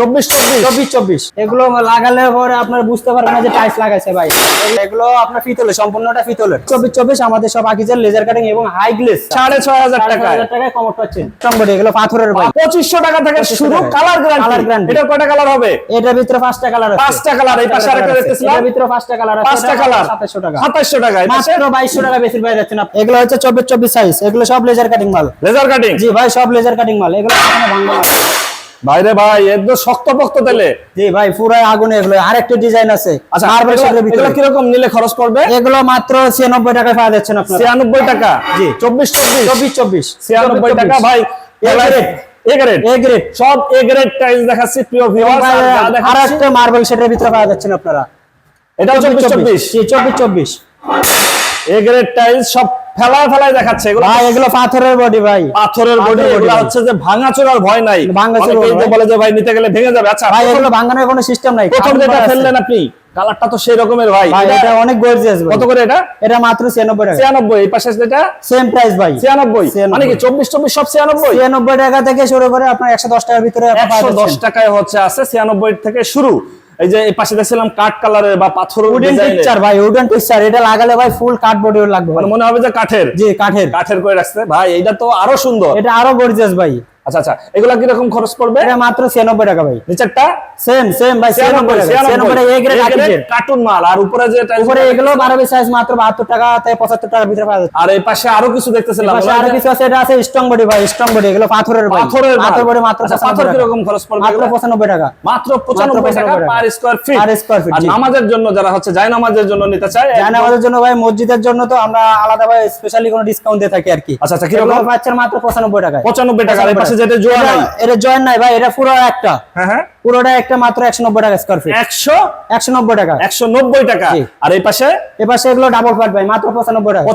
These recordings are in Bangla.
চব্বিশ চব্বিশ। চব্বিশ চব্বিশ। এগুলো লাগালে পরে আপনার বুঝতে পারবেন না যে টাইলস লাগাইছে ভাই। এগুলো আপনার পিতলের সম্পূর্ণটা চব্বিশ চব্বিশ আমাদের সব আকিজের লেজার কাটিং এবং হাই গ্লেস সাড়ে ছয় হাজার টাকায়। টাকায় কমর পাচ্ছেন। সম্পূর্ণ এগুলো পাথরের ভাই। পঁচিশশো টাকা থেকে শুরু কালার Colour গ্যারান্টি guarantee। এটা কয়টা কালার হবে? এটার ভিতরে পাঁচটা কালার পাঁচটা colour, এই পাশে আরেকটা দেখতেছিলাম। এটার ভিতরে পাঁচটা কালার পাঁচটা কালার সাতাশশো টাকা। সাতাশশো টাকা মাত্র বাইশশো টাকা বেশি পাই যাচ্ছেন। এগুলো হচ্ছে চব্বিশ চব্বিশ সাইজ এগুলো সব লেজার কাটিং মাল। লেজার কাটিং জি ভাই সব লেজার কাটিং মাল। এগুলো ভাঙবে ভাইরে ভাই একদম শক্ত পক্ত তেলে? জি ভাই পুরো আগুন এগুলো। আরেকটা ডিজাইন আছে আচ্ছা মার্বেল এগুলো- কীরকম নিলে খরচ পড়বে? এগুলো মাত্র ছিয়ানব্বই টাকায় পাওয়া যাচ্ছেন আপনার। ছিয়ানব্বই টাকা? জি। চব্বিশ চব্বিশ? চব্বিশ চব্বিশ। ছিয়ানব্বই টাকা ভাই। এ এ গ্রেড এ গ্রেড সব এ গ্রেড টাইলস দেখাচ্ছি প্রিয় ভিউয়ার্স আর একটা মার্বেল শেডের ভিতরে পাওয়া যাচ্ছেন আপনারা। এটাও চব্বিশ চব্বিশ জি চব্বিশ চব্বিশ। এ গ্রেড টাইলস সব ফেলায় ফেলায় দেখাচ্ছে এগুলো ভাই এগুলো পাথরের বডি ভাই। পাথরের বডি এগুলো। হচ্ছে যে ভাঙা চোরার ভয় নাই। ভাঙাচোরার ভয়। বলে যে ভাই নিতে গেলে ভেঙে যাবে। আচ্ছা ভাই এগুলো ভাঙানোর কোনো সিস্টেম নাই। প্রথম যেটা। ফেললেন আপনি কালারটা তো সেই রকমের ভাই এটা অনেক গর্জিয়াস কত করে এটা? এটা মাত্র ছিয়ানব্বই টাকা। ছিয়ানব্বই এই পাশে যেটা? সেম প্রাইস ভাই। 96 মানে কি চব্বিশ চব্বিশ সব ছিয়ানব্বই? ছিয়ানব্বই টাকা থেকে শুরু করে আপনার একশো দশ টাকার ভিতরে আপনি পাওয়া একশো দশ যাচ্ছেন। টাকায় হচ্ছে আছে ছিয়ানব্বই থেকে শুরু। এই যে এই পাশে দেখছিলাম কাঠ কালারের বা পাথর উডেন টেক্সচার ভাই উডেন টেক্সচার এটা লাগালে ভাই ফুল কাঠ বডি লাগবে। মানে মনে হবে যে কাঠের। জি কাঠের। কাঠের করে রাখছে। ভাই এটা তো আরও সুন্দর। এটা আরও গর্জিয়াস ভাই। আচ্ছা আচ্ছা এগুলা কীরকম খরচ পড়বে? এটা মাত্র ছিয়ানব্বই টাকা ভাই। নিচেরটা সেম সেম ভাই ছিয়ানব্বই টাকা ছিয়ানব্বই। টাকা এ গ্রেড আকিজের কার্টুন মাল আর উপরে যে উপরে গুলো এগুলো বারো সাইজ মাত্র বাহাত্তর টাকা থেকে পঁচাত্তর টাকার ভিতরে পাওয়া যাচ্ছে। আর এই পাশে আরও কিছু দেখতেছিলাম পাশে আরও কিছু আছে এটা আছে স্ট্রং বডি ভাই স্ট্রং বডি এগুলো পাথরের ভাই পাথরের পাথর বডি মাত্র 95 পাথর টাকা। কীরকম খরচ পড়বে মাত্র এগুলো? পঁচানব্বই টাকা। মাত্র পঁচানব্বই টাকা per square feet Per square feet, আর নামাজের জন্য যারা হচ্ছে যায় নামাজের জন্য নিতে চায় জানা আমাদের জন্য ভাই মসজিদের জন্য তো আমরা আলাদা ভাই স্পেশালি কোনো ডিসকাউন্ট দিয়ে থাকি আর কি। আচ্ছা, আচ্ছা, কীরকম? পাচ্ছেন মাত্র পঁচানব্বই টাকা পঁচানব্বই টাকা আর যেটা জোড়া নাই। এটা জয়েন নাই ভাই এটা পুরো একটা। হ্যাঁ হ্যাঁ। পুরোটা একটা মাত্র একশো নব্বই টাকা স্কোয়ার ফিট একশো? একশো নব্বই টাকা। একশো নব্বই টাকা? আর এই পাশে? এগুলো ডাবল ফ্ল্যাট ভাই মাত্র পঁচানব্বই টাকা।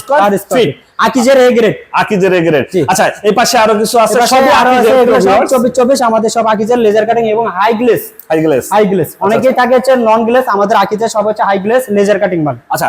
স্কোয়ার ফিট আকিজের এ গ্রেড আকিজের। আচ্ছা এই পাশে আরও কিছু আছে? আকিজের আমাদের সব আকিজের লেজার কাটিং এবং high gloss high gloss high gloss অনেকেই থাকে হচ্ছে নন গ্লেস আমাদের আকিজের সব হচ্ছে হাই গ্লেস লেজার কাটিং মাল আচ্ছা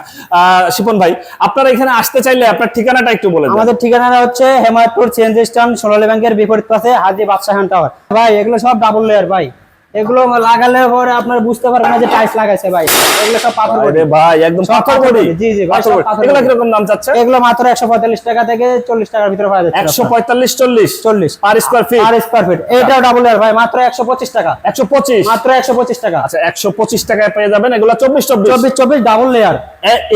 শিপন ভাই আপনারা এখানে আসতে চাইলে আপনার ঠিকানাটা একটু বলে দেন। আমাদের ঠিকানাটা হচ্ছে হেমায়তপুর চেঞ্জ স্ট্যান্ড সোনালী ব্যাংকের বিপরীত পাশে হাজি বাদশাহ টাওয়ার ভাই এগুলো সব ডাবল লেয়ার ভাই। এগুলো লাগালে পরে আপনার বুঝতে পারবেন না যে টাইলস লাগাইছে ভাই। এগুলো সব পাথর আরে ভাই একদম পাথর বডি জি, জি, পাথর বডি। এগুলো কি রকম দাম চাচ্ছে? এগুলো মাত্র একশো পঁয়তাল্লিশ টাকা থেকে চল্লিশ টাকার ভিতরে পাওয়া যাচ্ছে। একশো পঁয়তাল্লিশ চল্লিশ? চল্লিশ। Per square feet per square feet এটা ডাবল এর ভাই মাত্র একশো পঁচিশ টাকা। একশো পঁচিশ? মাত্র একশো পঁচিশ টাকা। আচ্ছা একশো পঁচিশ টাকায় পেয়ে যাবেন এগুলো চব্বিশ চব্বিশ? চব্বিশ চব্বিশ double layer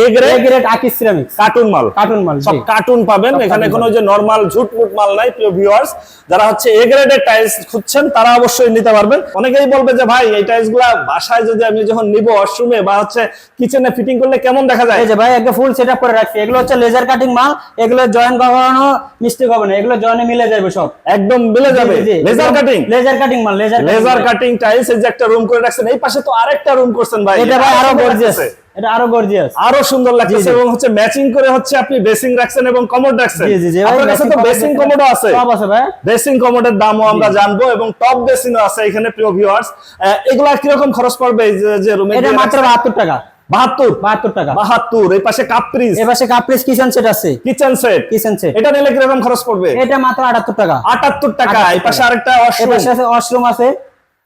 A grade grade Akij ceramic carton মাল। কার্টুন মাল সব কার্টুন পাবেন। এখানে কোনো যে নরমাল ঝুটমুট মাল নাই প্রিয় ভিউয়ার্স যারা হচ্ছে এ গ্রেডের টাইলস খুঁজছেন তারা অবশ্যই নিতে পারবেন। অনেকেই বলবে যে ভাই এই টাইলসগুলা বাসায় যদি আমি যখন নিব ওয়াশরুমে বা হচ্ছে কিচেনে ফিটিং করলে কেমন দেখা যায়? এই যে ভাই একটা ফুল সেটআপ করে রাখছি। এগুলো হচ্ছে লেজার কাটিং মাল এগুলো জয়েন করানো মিস্টেক হবে না। এগুলো জয়েনে মিলে যাবে সব। একদম মিলে যাবে। লেজার কাটিং লেজার কাটিং মাল লেজার লেজার কাটিং টাইলস এই যে একটা রুম করে রাখছেন এই পাশে তো আরেকটা রুম করছেন ভাই। এটা ভাই আরও গর্জিয়াস। এটা আরও গর্জিয়াস আরও সুন্দর জি। এবং হচ্ছে ম্যাচিং করে হচ্ছে আপনি বেসিং রাখছেন এবং কমোড রাখছেন। জি জি আপনার কাছে তো বেসিং কমোডও আছে। সব আছে ভাই। বেসিং কমোডের দামও আমরা জানব এবং টপ বেসিনও আছে এখানে প্রিয় ভিউয়ার্স এগুলা কীরকম খরচ পড়বে যে- রুমে এটা মাত্র বাহাত্তর টাকা। বাহাত্তর? বাহাত্তর টাকা। বাহাত্তর এই পাশে কাপ্রিজ এপাশে কাপ্রিস কিচেন সেট আছে। কিচেন সেট কিচেন সেট এটা নিলে কীরকম খরচ পড়বে? এটা মাত্র আটাত্তর টাকা। আটাত্তর টাকা 78 এই পাশে আরেকটা ওয়াশরুম আছে ওয়াশরুম আছে।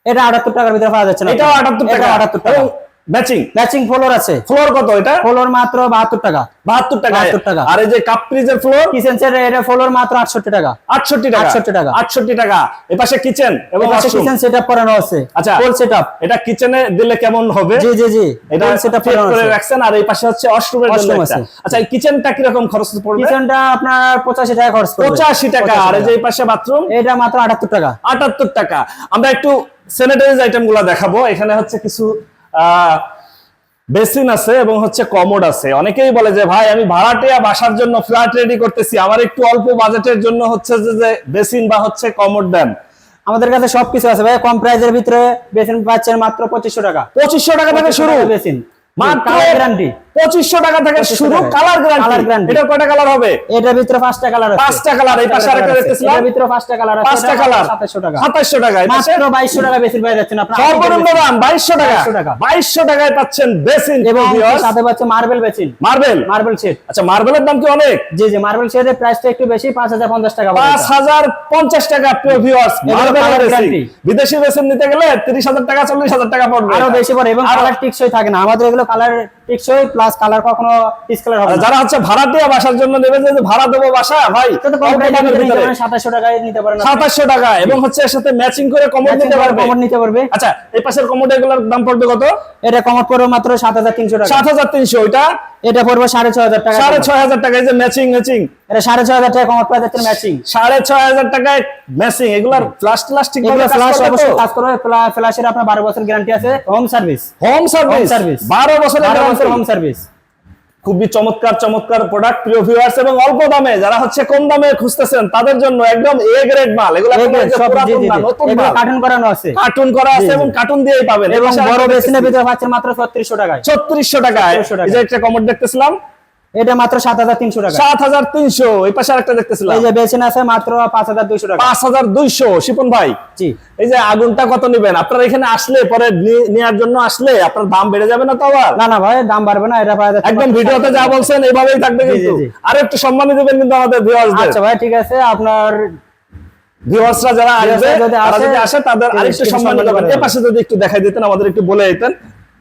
এটা আটাত্তর টাকার ভিতরে পাওয়া যাচ্ছে না। এটাও আটাত্তর টাকা। আটাত্তর টাকা। ম্যাচিং ম্যাচিং ফ্লোর আছে। ফ্লোর কত এটা? ফ্লোর মাত্র বাহাত্তর টাকা। বাহাত্তর টাকা। 72 টাকা। আর এই যে কাপ্রিজের ফ্লোর কিচেন সেট এটা ফ্লোর মাত্র আটষট্টি টাকা। আটষট্টি টাকা। 68 টাকা। আটষট্টি টাকা। এই পাশে কিচেন এবং washroom। কিচেন সেটআপ করানো আছে। আচ্ছা ফুল সেটআপ এটা কিচেনে দিলে কেমন হবে? জি জি জি। এটা সেটআপ করে রাখছেন আর এই পাশে হচ্ছে ওয়াশরুমের জন্য একটা। আছে। আচ্ছা এই কিচেনটা কীরকম খরচ পড়বে? কিচেনটা আপনার পঁচাশি টাকা খরচ করবে পঁচাশি টাকা। আর এই যে এই পাশে বাথরুম এটা মাত্র আটাত্তর টাকা। আটাত্তর টাকা। আমরা একটু স্যানিটাইজ আইটেমগুলা দেখাবো। এখানে হচ্ছে কিছু বেসিন আছে এবং হচ্ছে কমোড আছে। অনেকেই বলে যে ভাই আমি ভাড়াটিয়া বাসার জন্য ফ্ল্যাট রেডি করতেছি। আমার একটু অল্প বাজেটের জন্য হচ্ছে যে যে বেসিন বা হচ্ছে কমোড দেন। আমাদের কাছে সবকিছু আছে ভাই। কম প্রাইজের ভিতরে বেসিন পাচ্ছেন মাত্র পঁচিশশো টাকা। পঁচিশশো টাকা থেকে শুরু। বেসিন। মাত্র গ্যারান্টি পঁচিশশো টাকা থেকে শুরু কালার গ্যারান্টি। এটার কয়টা কালার হবে? এটার ভিতরে পাঁচটা কালার পাঁচটা colour, এই পাশে আরেকটা দেখতেছিলাম। এটার ভিতরে পাঁচটা কালার আছে। পাঁচটা কালার সাতাশশো টাকা। সাতাশশো টাকা মাত্র বাইশশো টাকা বেশি পেয়ে যাচ্ছেন আপনার সর্বনিম্ন দাম বাইশশো টাকা। 2200 বাইশশো টাকায় পাচ্ছেন বেসিন এবং সাথে পাচ্ছে marble basin marble marble set আচ্ছা মার্বেলের দাম কি অনেক? জি জি মার্বেল সেটের প্রাইসটা একটু বেশি পাঁচ হাজার পঞ্চাশ টাকা পাঁচ এটা। হাজার পঞ্চাশ টাকা প্রিয় ভিউয়ার্স colour বিদেশি বেসিন নিতে গেলে তিরিশ হাজার টাকা চল্লিশ হাজার টাকা পড়বে। আরও বেশি পড়ে এবং কালার টিকসই থাকে না। আমাদের এগুলো কালার টিকসই প্লাস কালার কখনো ডিসকালার হবে যারা হচ্ছে ভাড়া দিয়ে বাসার জন্য নেবেন যে ভাড়া দেবো বাসা ভাই সাতাশশো টাকায় নিতে পারেন সাতাশশো টাকা এবং হচ্ছে এর সাথে ম্যাচিং করে কমর নিতে পারবে। কমর নিতে পারবে। আচ্ছা এই পাশের কমোড এগুলোর দাম পড়বে কত? এটা কমোড পড়বে মাত্র সাত হাজার তিনশো টাকা। সাত হাজার তিনশো ওইটা এটা পড়বে সাড়ে ছয় হাজার টাকা সাড়ে ছয় হাজার টাকা এই যে ম্যাচিং ম্যাচিং এটা সাড়ে ছয় হাজার টাকা কমার যাচ্ছে ম্যাচিং সাড়ে ছয় হাজার টাকায় ম্যাচিং এগুলার ফ্লাশ ট্লাশ ঠিক করে ফ্ল্যাশ অবশ্যই কাজ করবে ফ্লাশের আপনার বারো বছর গ্যারান্টি আছে। Home service home service service বারো বছর হোম সার্ভিস খুবই চমৎকার চমৎকার প্রোডাক্ট প্রিয় ভিউয়ার্স এবং অল্প দামে যারা হচ্ছে কম দামে খুঁজতেছেন তাদের জন্য একদম এ গ্রেড মাল। এগুলো নতুন মাল। কার্টুন করানো আছে। কার্টুন করা আছে। এবং কার্টুন দিয়েই পাবেন। এবং বড় বেসিনের ভিতরে পাচ্ছেন মাত্র ছত্রিশশো টাকায়। ছত্রিশশো টাকায়। 3600 টাকায়। এই যে একটা কমোড দেখতেছিলাম। এটা মাত্র সাত হাজার তিনশো টাকা। সাত হাজার তিনশো এই পাশে আরেকটা দেখতেছিলাম। এই যে আছে মাত্র পাঁচ হাজার দুইশো টাকা। পাঁচ হাজার দুইশো শিপন ভাই। জি। এই যে আগুনটা কত নিবেন? আপনারা এখানে আসলে পরে জন্য আসলে আপনার দাম বেড়ে যাবে না তো আবার? না না ভাই দাম বাড়বে না এটা একদম ভিডিওতে যা বলছেন এইভাবেই থাকবে কিন্তু। আর একটু সম্মানই দিবেন কিন্তু আমাদের ভিউয়ার্সদের আচ্ছা ভাই ঠিক আছে আপনার ভিউয়ার্সরা যারা আসবে যদি তারা আসে, যদি আসে তাদের একটু আরেকটু সম্মান সম্মান দিবেন। এই পাশে যদি একটু দেখাই দিতেন আমাদের একটু বলে দিতেন।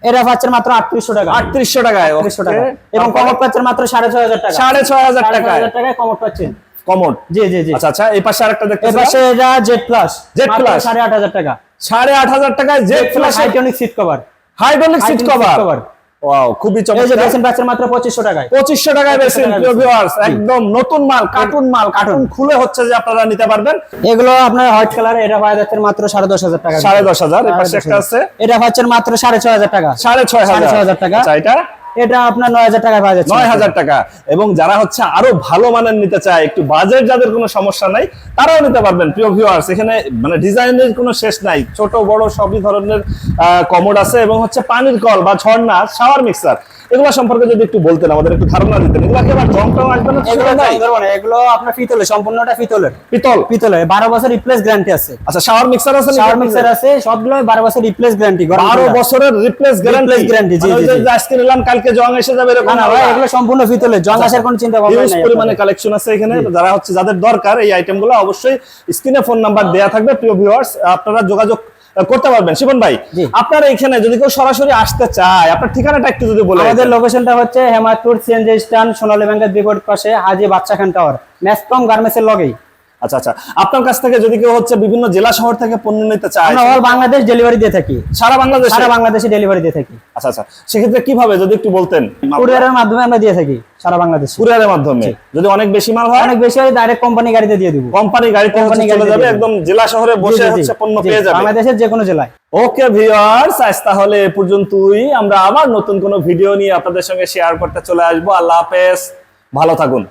এটা পাচ্ছেন মাত্র আটত্রিশশো টাকা। আটত্রিশশো টাকায় আটত্রিশশো টাকা। এবং কমট পাচ্ছেন মাত্র সাড়ে ছয় হাজার টাকা। সাড়ে ছয় হাজার টাকা টাকায়? কমর পাচ্ছেন কমন জি জি জি। আচ্ছা আচ্ছা এই পাশে আরেকটা দেখতে পাশে এটা জেড প্লাস। Z plus? সাড়ে আট হাজার টাকা। সাড়ে আট হাজার টাকায় Z plus hydronic seat cover. Hydronic seat cover. Wow খুবই চমৎকার। বেসিন পাচ্ছেন মাত্র পঁচিশশো টাকায়। 2500 টাকায় বেসিন প্রিয় ভিউয়ার্স একদম নতুন মাল কার্টুন মাল কার্টুন খুলে হচ্ছে যে আপনারা নিতে পারবেন। এগুলো আপনার হোয়াইট কালার এটা পাওয়া যাচ্ছে মাত্র সাড়ে দশ হাজার টাকা। সাড়ে দশ হাজার এই পাশে একটা আছে। এটা পাচ্ছেন মাত্র সাড়ে ছয় হাজার টাকা। সাড়ে ছয় সাড়ে হাজার ছয় হাজার টাকা। আচ্ছা এটা? এটা আপনার নয় হাজার টাকা পাওয়া যাচ্ছে। নয় হাজার টাকা। এবং যারা হচ্ছে আরও ভালো মানের নিতে চায়, একটু বাজেট যাদের কোনো সমস্যা নাই, তারাও নিতে পারবেন, প্রিয় ভিউয়ার্স এখানে মানে ডিজাইনের কোনো শেষ নাই। ছোট, বড় সবই ধরনের কমোড আছে এবং হচ্ছে পানির কল বা ঝর্ণা শাওয়ার মিক্সার এগুলো সম্পর্কে যদি একটু বলতেন আমাদের একটু ধারণা দিতেন। এগুলো কি আবার জং টং আসবে না এগুলো না, এগুলো আপনার পিতলের সম্পূর্ণটা পিতলের। পিতল? পিতলের বারো বছর রিপ্লেস গ্যারান্টি আছে। আচ্ছা শাওয়ার মিক্সার আছে শাওয়ার মিক্সার আছে সবগুলো বারো বছর রিপ্লেস গ্যারান্টি বারো বছরের রিপ্লেস গ্যারান্টি Replace guarantee, জি, জি, জি। আজকে নিলাম কালকে জং এসে যাবে এরকম না ভাই এগুলো সম্পূর্ণ পিতলের জং আসার কোনো চিন্তা ভাবনা নাই পরিমাণে। কালেকশন আছে এখানে। যারা হচ্ছে যাদের দরকার এই আইটেমগুলো অবশ্যই স্ক্রিনে ফোন নাম্বার দেয়া থাকবে প্রিয় ভিউয়ার্স আপনারা যোগাযোগ করতে পারবেন। শিবন ভাই। আপনারা এখানে যদি কেউ সরাসরি আসতে চায় আপনার ঠিকানাটা একটু যদি বলে আমাদের লোকেশনটা হচ্ছে হেমায়তপুর সিএনজি স্ট্যান্ড সোনালী ব্যাংকের বিপরীত পাশে হাজি বাদশা খান টাওয়ার ম্যাসকম গার্মেন্টস এর লগেই। আচ্ছা আচ্ছা। আপনার কাছ থেকে যদি কেউ হচ্ছে বিভিন্ন জেলা শহর থেকে পণ্য নিতে চায় আমরা অল বাংলাদেশ ডেলিভারি দিয়ে থাকি। সারা বাংলাদেশে? সারা বাংলাদেশে ডেলিভারি দিয়ে থাকি। আচ্ছা আচ্ছা। সেক্ষেত্রে কীভাবে যদি একটু বলতেন? কুরিয়ারের মাধ্যমে আমরা দিয়ে থাকি। সারা বাংলাদেশ। কুরিয়ারের মাধ্যমে। যদি অনেক বেশি মাল হয় অনেক বেশি হয় ডাইরেক্ট কোম্পানি গাড়িতে দিয়ে দিবো। কোম্পানি গাড়িতে কোম্পানি চলে যাবে একদম জেলা শহরে বসে হচ্ছে পণ্য পেয়ে যাবে। বাংলাদেশের যে কোনো জেলায়। ওকে ভিউয়ার্স আজ তাহলে এ পর্যন্তই। আমরা আবার নতুন কোনো ভিডিও নিয়ে আপনাদের সঙ্গে শেয়ার করতে চলে আসব। আল্লাহ হাফেজ। ভালো থাকুন।